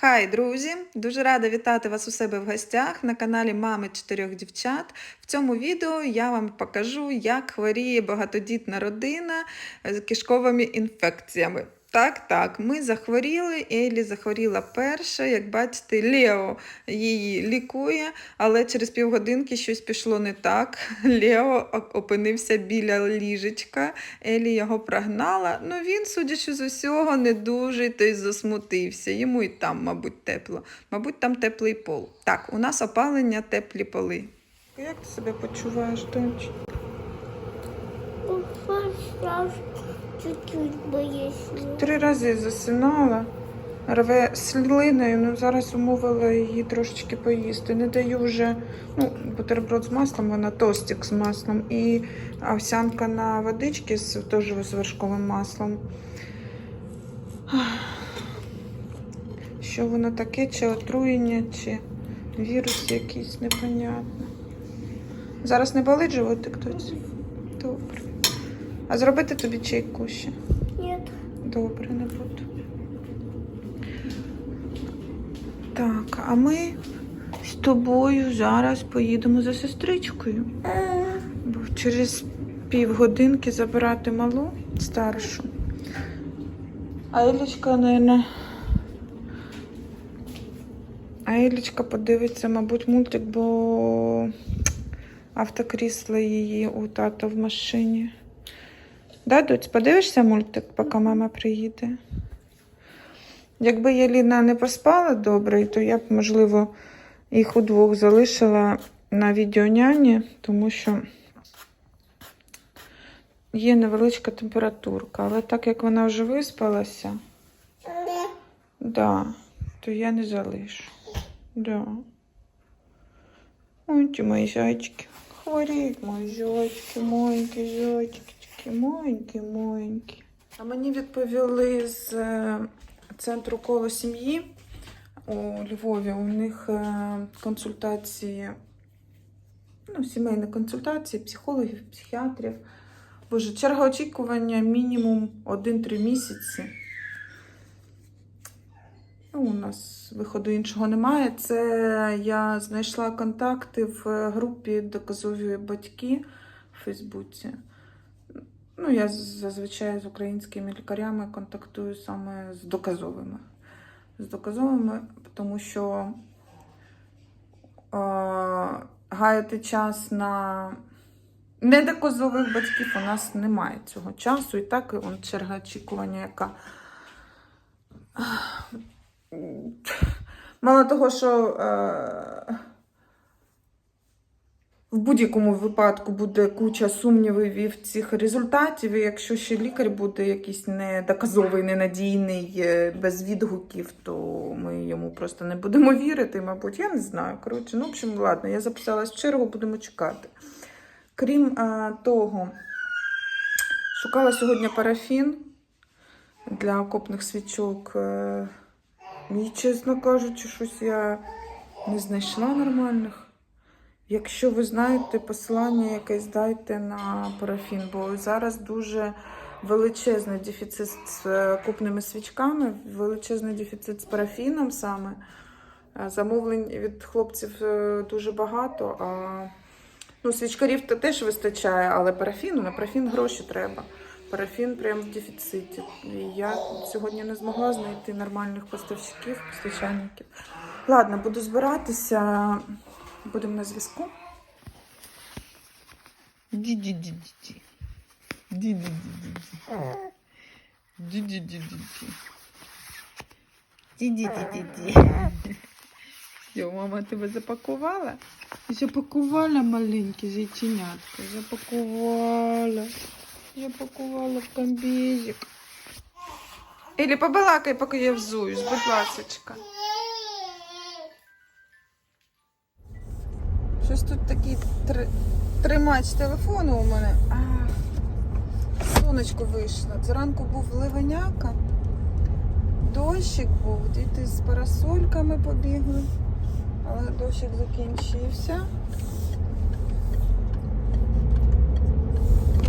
Хай, друзі! Дуже рада вітати вас у себе в гостях на каналі Мами чотирьох дівчат. В цьому відео я вам покажу, як хворіє багатодітна родина з кишковими інфекціями. Так, так, ми захворіли, Елі захворіла перша. Як бачите, Лео її лікує, але через півгодинки щось пішло не так. Лео опинився біля ліжечка, Елі його прогнала. Ну він, судячи з усього, не дуже то й засмутився. Йому і там, мабуть, тепло. Мабуть, там теплий пол. Так, у нас опалення, теплі поли. Як ти себе почуваєш, донечко? Чуть-чуть боюсь. Три рази засинала, рве слиною, ну зараз умовила її трошечки поїсти. Не даю вже ну, бутерброд з маслом, вона тостик з маслом і овсянка на водички з теж з вершковим маслом. Що воно таке, чи отруєння, чи вірус якийсь непонятно. Зараз не болить животик хтось? А зробити тобі чайку ще? Нет. Добре, не буду. Так, а ми з тобою зараз поїдемо за сестричкою. Э, Бо через півгодинки забирати малу старшу. А Елічка, наверное. А Елічка подивиться, мабуть, мультик, бо автокрісло її у тата в машині. Да, доць, подивишся мультик, поки мама приїде? Якби Єліна не поспала добре, то я б, можливо, їх удвох залишила на відеоняні, тому що є невеличка температурка. Але так як вона вже виспалася, да, то я не залишу. Да. Ой, ті мої зайчики. Хворіють мої зайчики, маленькі зайчики, такі маленькі, маленькі. А мені відповіли з е, центру коло сім'ї у Львові. У них е, консультації, ну, сімейні консультації, психологів, психіатрів. Боже, черга очікування мінімум 1-3 місяці. Ну, у нас виходу іншого немає. Це я знайшла контакти в групі Доказові батьки в Фейсбуці. Ну, я зазвичай з українськими лікарями контактую саме з доказовими. З доказовими, тому що е, гаяти час на недоказових батьків у нас немає цього часу. І так он, черга очікування, яка. Мало того, що е, в будь-якому випадку буде куча сумнівів цих результатів, і якщо ще лікар буде якийсь недоказовий, ненадійний, е, без відгуків, то ми йому просто не будемо вірити, мабуть, я не знаю. Коротше, ну, в общем, ладно, я записалась в чергу, будемо чекати. Крім е, того, шукала сьогодні парафін для окопних свічок. Е, і, чесно кажучи, щось я не знайшла нормальних. Якщо ви знаєте посилання якесь дайте на парафін, бо зараз дуже величезний дефіцит з е, купними свічками, величезний дефіцит з парафіном саме. Е, Замовлень від хлопців е, дуже багато. А ну, свічкарів то теж вистачає, але парафіну на парафін гроші треба. Парафін прям в дефіциті. І я сьогодні не змогла знайти нормальних поставщиків, постачальників. Ладно, буду збиратися. Будемо на зв'язку. Ді-ді-ді-ді-ді. Ді-ді-ді-ді-ді. Ді-ді-ді-ді-ді. Ді-ді-ді-ді-ді. Все, мама тебе запакувала? Запакувала маленьке зайченятко. Запакувала. Запакувала в комбезик. Или побалакай, поки я взуюсь, будь ласочка. Щось тут такий три... тримач телефону у мене. А, сонечко вийшло. Зранку був ливеняка, дощик був, діти з парасольками побігли, але дощик закінчився.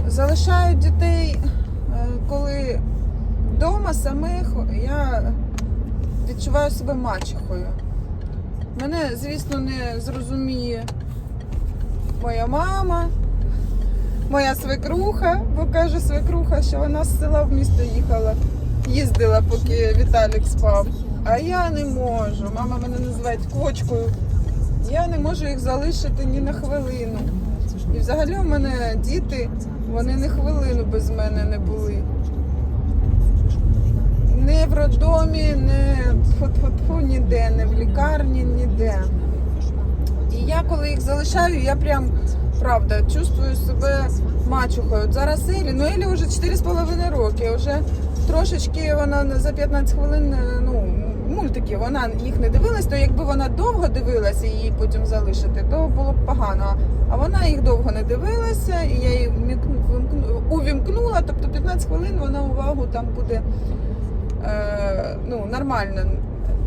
Залишають дітей, е, коли вдома самих. Я відчуваю себе мачехою. Мене, звісно, не зрозуміє моя мама, моя свекруха, бо каже свекруха, що вона з села в місто їхала, їздила, поки Віталік спав. А я не можу. Мама мене називає кочкою. Я не можу їх залишити ні на хвилину. І взагалі у мене діти, вони не хвилину без мене не були. Не в роддомі, не фу ніде, не в лікарні, я коли їх залишаю, я прям правда чувствую себе мачухою. От зараз Елі, ну Елі вже 4,5 роки. Вже трошечки вона за 15 хвилин, е, ну, мультики, вона їх не дивилась, то якби вона довго дивилася і її потім залишити, то було б погано. А вона їх довго не дивилася, і я її увімкнула, тобто 15 хвилин вона увагу там буде е, ну, нормально.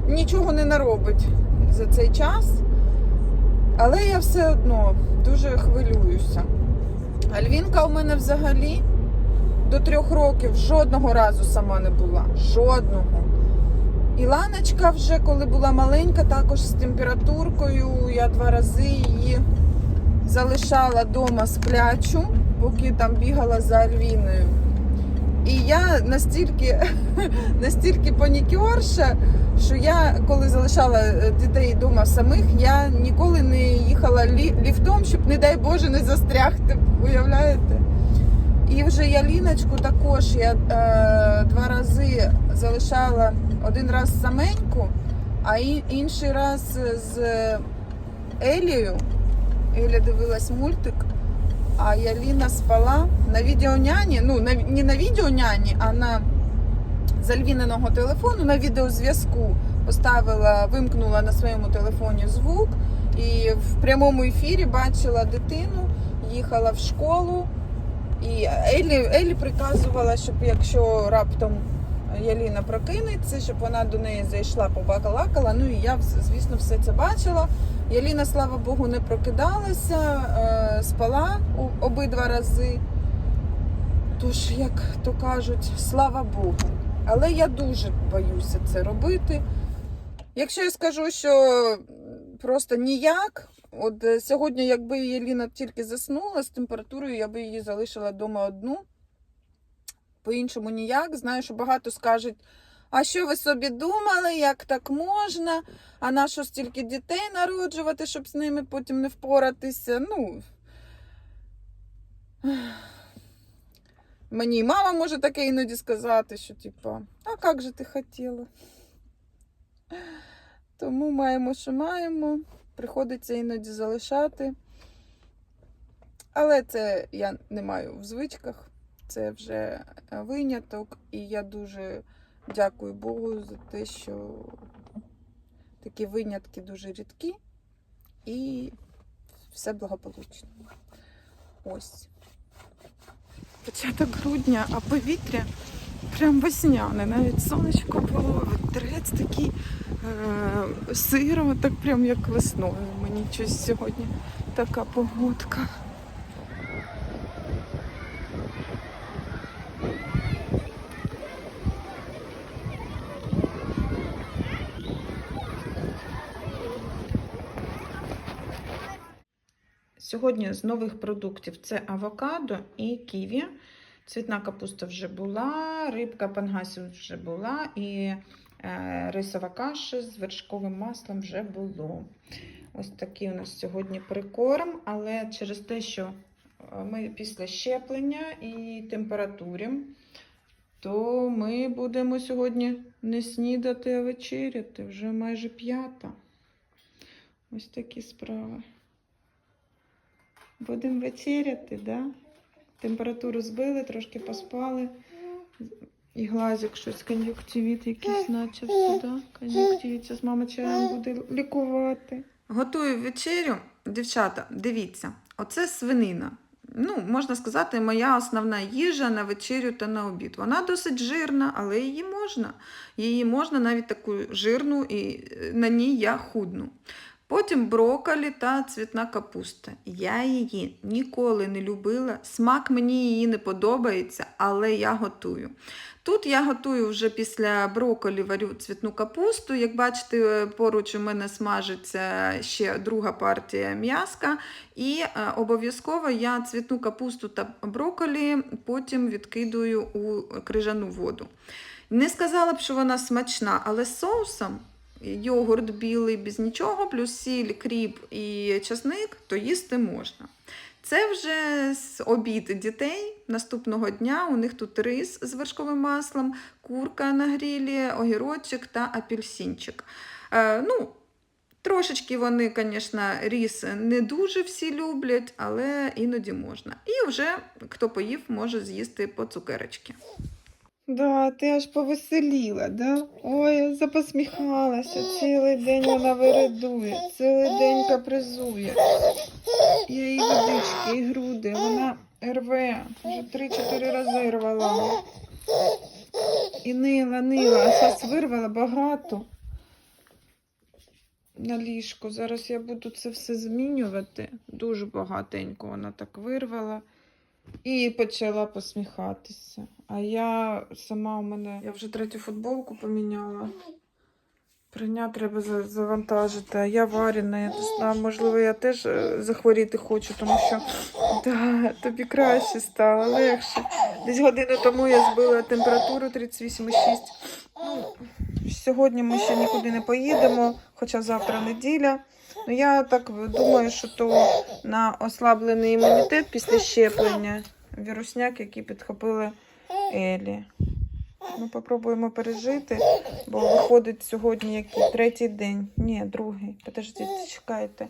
Нічого не наробить за цей час. Але я все одно дуже хвилююся. Альвінка у мене взагалі до трьох років жодного разу сама не була. Жодного. І Ланочка вже, коли була маленька, також з температуркою. Я два рази її залишала вдома сплячу, поки там бігала за Альвіною. І я настільки, настільки панікерша, що я, коли залишала е, дітей вдома самих, я ніколи не їхала лі- ліфтом, щоб, не дай Боже, не застрягти. Уявляєте? І вже я Ліночку також я е, два рази залишала один раз саменьку, а інший раз з Елією. Еля дивилась мультик, а я Ліна спала на відеоняні, ну не на відеоняні, а на з Альвіниного телефону на відеозв'язку поставила, вимкнула на своєму телефоні звук і в прямому ефірі бачила дитину, їхала в школу. І Елі, Елі приказувала, щоб якщо раптом Яліна прокинеться, щоб вона до неї зайшла, побакалакала. Ну і я, звісно, все це бачила. Яліна, слава Богу, не прокидалася, е, спала обидва рази. Тож, як то кажуть, слава Богу. Але я дуже боюся це робити. Якщо я скажу, що просто ніяк, от е, сьогодні, якби Єліна тільки заснула з температурою, я би її залишила вдома одну. По-іншому ніяк. Знаю, що багато скажуть, а що ви собі думали, як так можна? А на що стільки дітей народжувати, щоб з ними потім не впоратися? Ну. Мені мама може таке іноді сказати, що типа, а як же ти хотіла? Тому маємо, що маємо. Приходиться іноді залишати. Але це я не маю в звичках. Це вже виняток. І я дуже дякую Богу за те, що такі винятки дуже рідкі і все благополучно. Ось. Початок грудня, а повітря прям весняне. Навіть сонечко було, вітерець такий е, сиро, так прям як весною. Мені щось сьогодні така погодка. Сьогодні з нових продуктів це авокадо і ківі. Цвітна капуста вже була, рибка пангасів вже була, і е, рисова каша з вершковим маслом вже було. Ось такий у нас сьогодні прикорм, але через те, що е, ми після щеплення і температури, то ми будемо сьогодні не снідати, а вечеряти. Вже майже п'ята. Ось такі справи. Будемо вечеряти, да? Температуру збили, трошки поспали. І глазик щось, кон'юктивіт якийсь начався, да? Кон'юктивіт. Зараз мама чаєм буде лікувати. Готую вечерю. Дівчата, дивіться, оце свинина. Ну, можна сказати, моя основна їжа на вечерю та на обід. Вона досить жирна, але її можна. Її можна навіть таку жирну, і е, на ній я худну. Потім брокколі та цвітна капуста. Я її ніколи не любила. Смак мені її не подобається, але я готую. Тут я готую вже після брокколі варю цвітну капусту. Як бачите, поруч у мене смажиться ще друга партія м'яска. І е, обов'язково я цвітну капусту та брокколі потім відкидую у крижану воду. Не сказала б, що вона смачна, але з соусом йогурт білий без нічого, плюс сіль, кріп і часник, то їсти можна. Це вже обід дітей наступного дня. У них тут рис з вершковим маслом, курка на грілі, огірочок та апельсинчик. Е, ну, трошечки вони, звісно, ріс не дуже всі люблять, але іноді можна. І вже хто поїв, може з'їсти по цукерочки. Да, ти аж повеселіла, да? Ой, запосміхалася. Цілий день вона виридує, цілий день капризує. Я їй водички, і груди, вона рве, вже три-чотири рази рвала. І нила, нила, а зараз вирвала багато на ліжко. Зараз я буду це все змінювати. Дуже багатенько вона так вирвала. І почала посміхатися. А я сама у мене. Я вже третю футболку поміняла. Прийня треба завантажити, а я варена, я не знаю, можливо, я теж е, захворіти хочу, тому що да, тобі краще стало, легше. Десь годину тому я збила температуру 38,6. Ну, сьогодні ми ще нікуди не поїдемо, хоча завтра неділя. Ну, я так думаю, що то на ослаблений імунітет після щеплення вірусняк, який підхопили Елі. Ми попробуємо пережити, бо виходить сьогодні який третій день. Ні, другий. Подождіть, чекайте.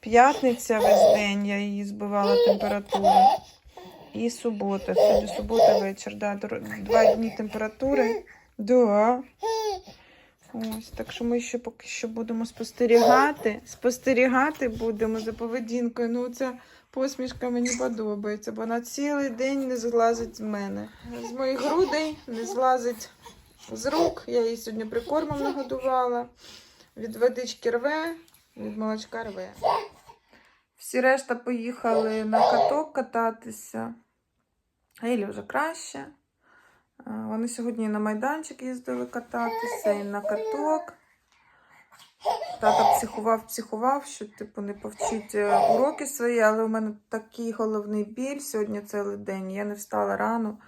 П'ятниця весь день я її збивала температуру. І субота. Сьогодні субота вечір. Да, два дні температури. Да. Ось, так що ми ще поки що будемо спостерігати. Спостерігати будемо за поведінкою. Ну, ця посмішка мені подобається, бо вона цілий день не злазить з мене. З моїх грудей не злазить з рук. Я її сьогодні прикормом нагодувала. Від водички рве, від молочка рве. Всі решта поїхали на каток кататися. Елі вже краще. Вони сьогодні на майданчик їздили кататися, і на каток. Тато психував, психував, що типу не повчить е, уроки свої, але у мене такий головний біль сьогодні цілий день. Я не встала рано.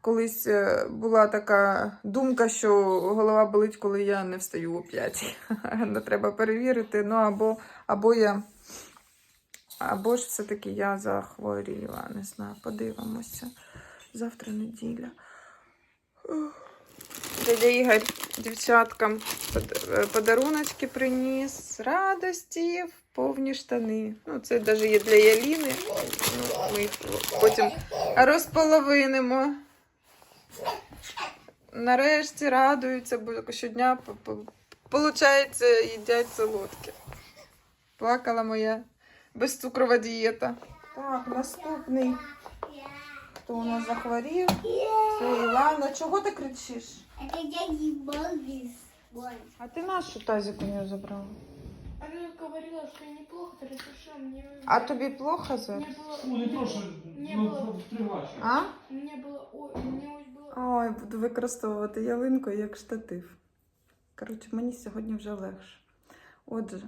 Колись е, була така думка, що голова болить, коли я не встаю о 5. Не треба перевірити. Ну або, або я. Або ж все-таки я захворіла, не знаю, подивимося. Завтра неділя. Дядя Ігор дівчаткам под- подаруночки приніс. Радості в повні штани. Ну, це навіть є для Яліни. Ну, ми їх потім розполовинимо. Нарешті радуються, бо щодня по- по- получається, їдять солодке. Плакала моя безцукрова дієта. Так, наступний Хто у нас захворів? Це Ілана. Чого ти кричиш? Это дяди Балдис. Ой. А ти нашу тазик у нее забрала? Она говорила, что неплохо, ты разрешил мне... А тобі плохо зараз? Мне было... Ну, не то, що Не ну, було. тривачі. А? Мне было... Ой, мне ось было... Ой, буду використовувати ялинку як штатив. Коротше, мені сьогодні вже легше. Отже,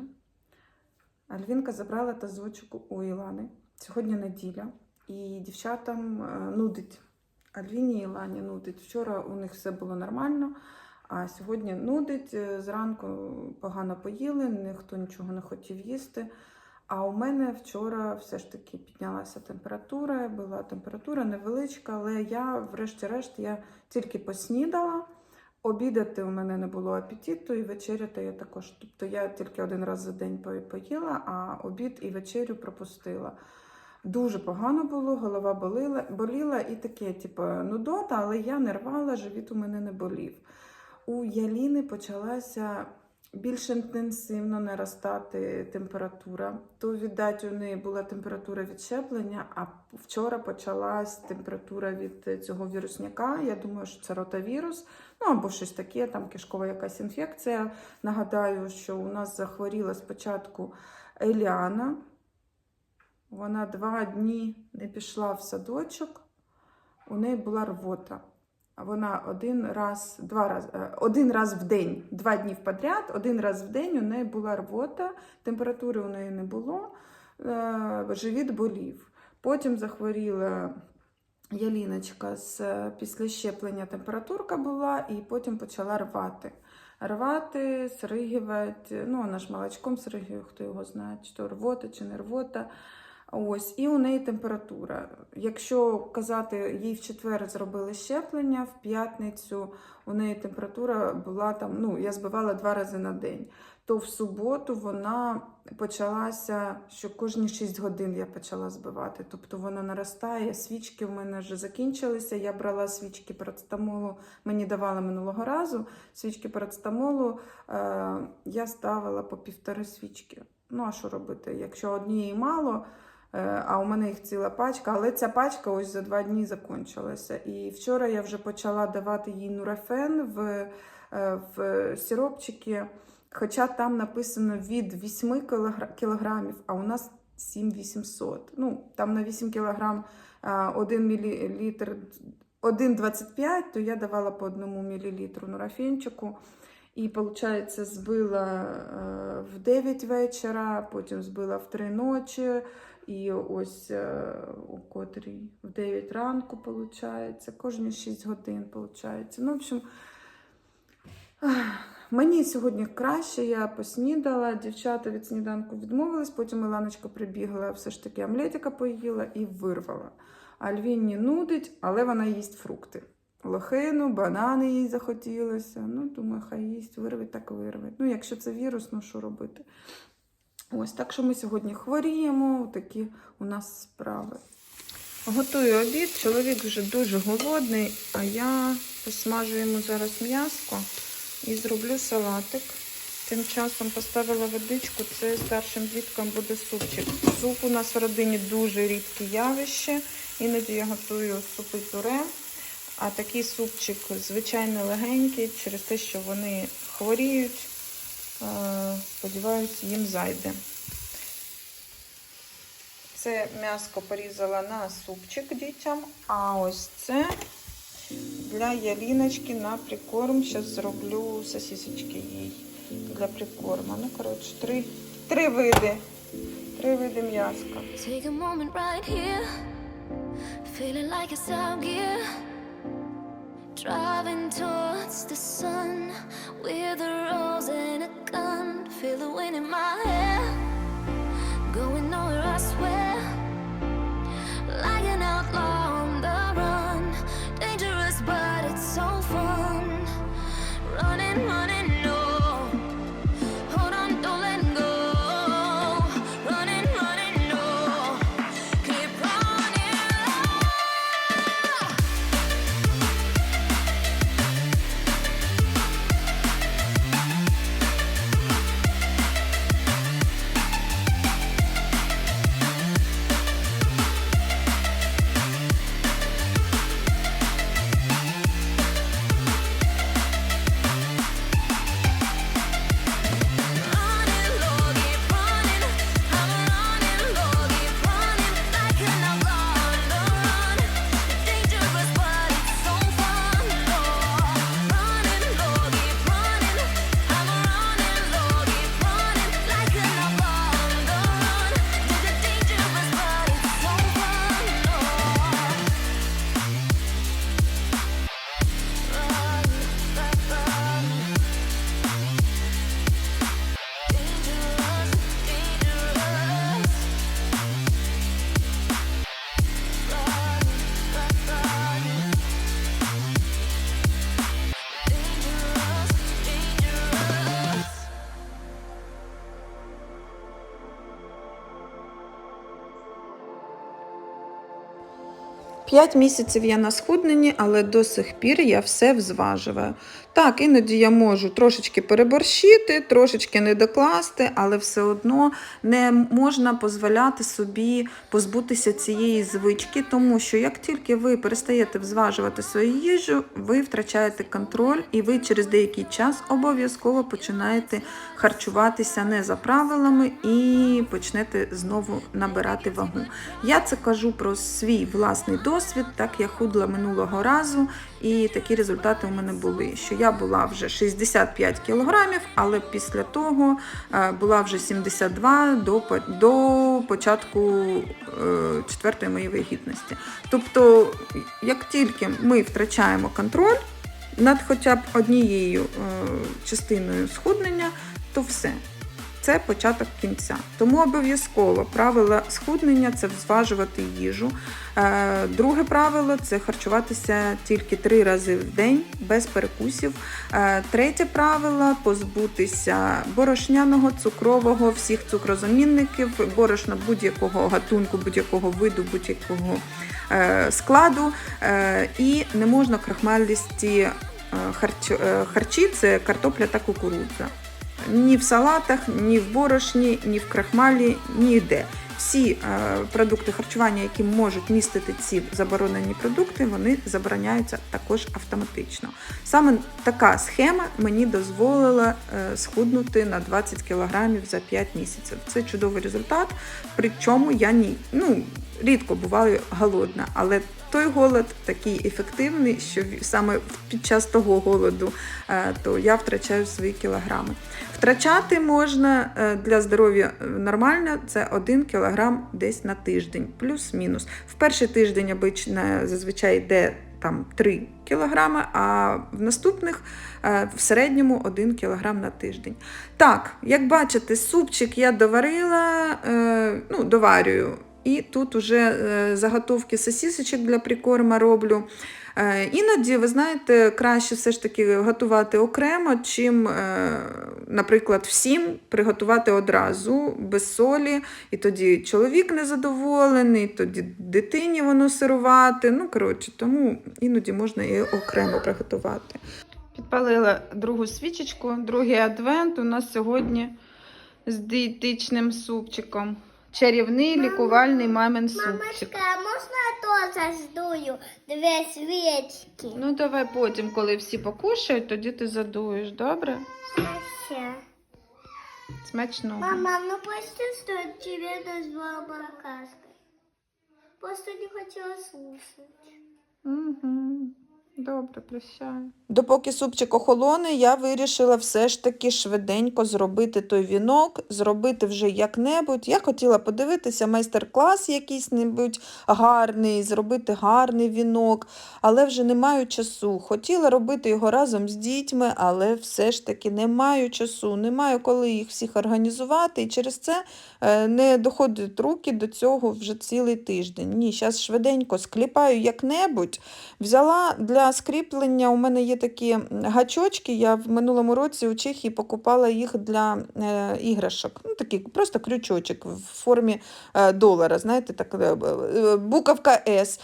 Альвінка забрала тазочок у Ілани. Сьогодні неділя, і дівчатам е, нудить. Альвіні і Ілані нудить. Вчора у них все було нормально, а сьогодні нудить. Е, Зранку погано поїли, ніхто нічого не хотів їсти. А у мене вчора все ж таки піднялася температура, була температура невеличка, але я, врешті-решт, я тільки поснідала. Обідати у мене не було апетиту, і вечеряти я також. Тобто я тільки один раз за день поїла, а обід і вечерю пропустила. Дуже погано було, голова боліла, боліла і таке, типу, нудота, але я не рвала, живіт у мене не болів. У Яліни почалася більш інтенсивно наростати температура. То, віддать, у неї була температура від щеплення, а вчора почалась температура від цього вірусняка. Я думаю, що це ротавірус. Ну або щось таке, там кишкова якась інфекція. Нагадаю, що у нас захворіла спочатку Еліана. Вона два дні не пішла в садочок, у неї була рвота. Вона один раз, два раз, е, один раз в день, два дні подряд, один раз в день у неї була рвота, температури у неї не було, е, живіт болів. Потім захворіла Яліночка з е, після щеплення температурка була, і потім почала рвати. Рвати, сригівати, ну вона ж молочком сригує, хто його знає, чи то рвота, чи не рвота. Ось, і у неї температура. Якщо казати, їй в четвер зробили щеплення, в п'ятницю у неї температура була там, ну, я збивала два рази на день. То в суботу вона почалася, що кожні 6 годин я почала збивати. Тобто вона наростає, свічки в мене вже закінчилися. Я брала свічки парацетамолу, мені давали минулого разу. Свічки парацетамолу е, я ставила по півтори свічки. Ну, а що робити? Якщо однієї мало, а у мене їх ціла пачка, але ця пачка ось за два дні закінчилася. І вчора я вже почала давати їй нурофен в, е, в сиропчики, хоча там написано від 8 кілограмів, а у нас 7800. Ну, там на 8 кілограм 1 мілілітр 1,25, то я давала по 1 мілілітру нурофенчику. І, виходить, збила е, в 9 вечора, потім збила в 3 ночі, і ось е, у котрій в 9 ранку, виходить, кожні 6 годин, виходить. Ну, в общем, мені сьогодні краще, я поснідала, дівчата від сніданку відмовились, потім Іланочка прибігла, все ж таки омлетика поїла і вирвала. А Альвіні нудить, але вона їсть фрукти. Лохину, банани їй захотілося. Ну, думаю, хай їсть, вирвить, так вирвить. Ну, якщо це вірус, ну що робити? Ось так що ми сьогодні хворіємо, такі у нас справи. Готую обід, чоловік вже дуже голодний, а я посмажу йому зараз м'яско і зроблю салатик. Тим часом поставила водичку, це старшим діткам буде супчик. Суп у нас в родині дуже рідке явище. Іноді я готую супи пюре. А такий супчик звичайно легенький, через те, що вони хворіють. Е, Сподіваюсь, їм зайде. Це м'яско порізала на супчик дітям, а ось це для яліночки на прикорм. Зараз зроблю сосисочки їй для прикорму. Ну, коротше, три, три види. Три види м'яска. Driving towards the sun with a rose and a gun. Feel the wind in my hair, going nowhere, I swear. 5 місяців я на схудненні, але до сих пір я все взважуваю. Так, іноді я можу трошечки переборщити, трошечки не докласти, але все одно не можна дозволяти собі позбутися цієї звички, тому що як тільки ви перестаєте взважувати свою їжу, ви втрачаєте контроль і ви через деякий час обов'язково починаєте харчуватися не за правилами і почнете знову набирати вагу. Я це кажу про свій власний досвід так я худла минулого разу, і такі результати у мене були. Що я була вже 65 кілограмів, але після того е, була вже 72 до, до початку е, четвертої моєї вагітності. Тобто, як тільки ми втрачаємо контроль над хоча б однією е, частиною схуднення, то все. Це початок кінця. Тому обов'язково правило схуднення це зважувати їжу. Е, Друге правило це харчуватися тільки три рази в день без перекусів. Е, Третє правило позбутися борошняного, цукрового, всіх цукрозамінників, борошна будь-якого гатунку, будь-якого виду, будь-якого е, складу. І не можна крахмалісті харчі це картопля та кукурудза. Ні в салатах, ні в борошні, ні в крахмалі, ніде. Всі е, продукти харчування, які можуть містити ці заборонені продукти, вони забороняються також автоматично. Саме така схема мені дозволила е, схуднути на 20 кг за 5 місяців. Це чудовий результат. Причому я ні, ну, рідко буваю голодна, але той голод такий ефективний, що саме під час того голоду е, то я втрачаю свої кілограми. Втрачати можна е, для здоров'я е, нормально, це 1 кг десь на тиждень, плюс-мінус. В перший тиждень обично зазвичай йде там 3 кг, а в наступних е, в середньому 1 кг на тиждень. Так, як бачите, супчик я доварила, е, ну, доварюю. І тут уже е, заготовки сосісочок для прикорма роблю. Е, Іноді, ви знаєте, краще все ж таки готувати окремо, чим, е, наприклад, всім приготувати одразу без солі, і тоді чоловік незадоволений, тоді дитині воно сирувати. Ну, коротше, тому іноді можна і окремо приготувати. Підпалила другу свічечку, другий адвент у нас сьогодні з дієтичним супчиком. Чарівний лікувальний мамин супчик. Мамочка, а можна я теж здую дві свічки? Ну, давай потім, коли всі покушають, тоді ти задуєш, добре? Ще. Смачно. Мама, ну прости, что тебе назвала баркашкой. Просто не хотела слушать. Угу. Добре, прощаю. Допоки супчик охолоне, я вирішила все ж таки швиденько зробити той вінок, зробити вже як-небудь. Я хотіла подивитися майстер-клас якийсь небудь гарний, зробити гарний вінок, але вже не маю часу. Хотіла робити його разом з дітьми, але все ж таки не маю часу, не маю коли їх всіх організувати, і через це е, не доходять руки до цього вже цілий тиждень. Ні, зараз швиденько скліпаю як-небудь. Взяла для скріплення, у мене є такі гачочки. Я в минулому році у Чехії покупала їх для е, іграшок. Ну, такий просто крючочок в формі е, долара. Знаєте, так, е, буковка С.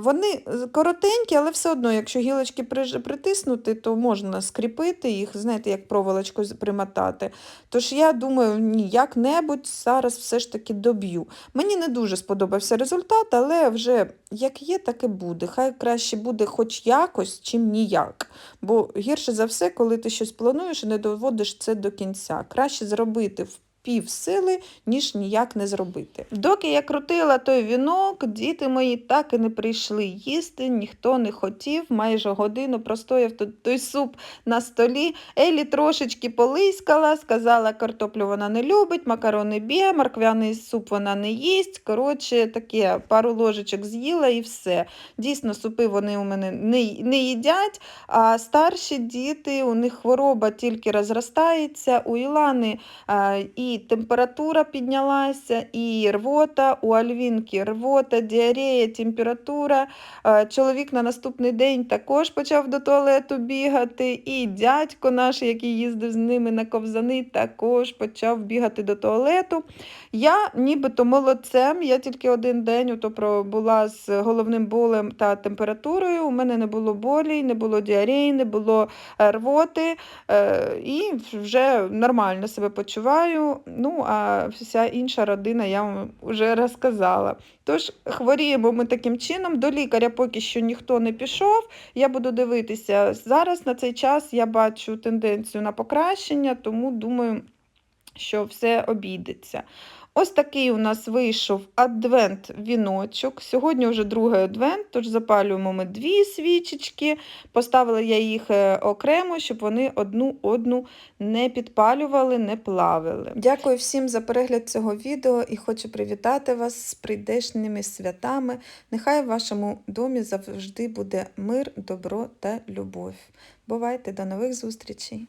Вони коротенькі, але все одно, якщо гілочки притиснути, то можна скріпити їх, знаєте, як проволочку примотати. Тож я думаю, ні, як-небудь зараз все ж таки доб'ю. Мені не дуже сподобався результат, але вже як є, так і буде. Хай краще буде хоч якось, чим ніяк. Бо гірше за все, коли ти щось плануєш і не доводиш це до кінця. Краще зробити в пів сили, ніж ніяк не зробити. Доки я крутила той вінок, діти мої так і не прийшли їсти, ніхто не хотів. Майже годину простояв той суп на столі. Елі трошечки полискала, сказала, картоплю вона не любить, макарони б'є, морквяний суп вона не їсть. Коротше, таке пару ложечок з'їла і все. Дійсно, супи вони у мене не, не їдять, а старші діти, у них хвороба тільки розростається. У Ілани а, і температура піднялася, і рвота, у Альвінки рвота, діарея, температура. Чоловік на наступний день також почав до туалету бігати, і дядько наш, який їздив з ними на ковзани, також почав бігати до туалету. Я нібито молодцем, я тільки один день ото пробула з головним болем та температурою. У мене не було болі, не було діареї, не було е, рвоти, е, і вже нормально себе почуваю. Ну, а вся інша родина я вам вже розказала. Тож хворіємо ми таким чином. До лікаря поки що ніхто не пішов. Я буду дивитися зараз на цей час. Я бачу тенденцію на покращення, тому думаю, що все обійдеться. Ось такий у нас вийшов адвент-віночок. Сьогодні вже другий адвент, тож запалюємо ми дві свічечки. Поставила я їх е, окремо, щоб вони одну одну не підпалювали, не плавили. Дякую всім за перегляд цього відео і хочу привітати вас з прийдешніми святами. Нехай в вашому домі завжди буде мир, добро та любов. Бувайте, до нових зустрічей!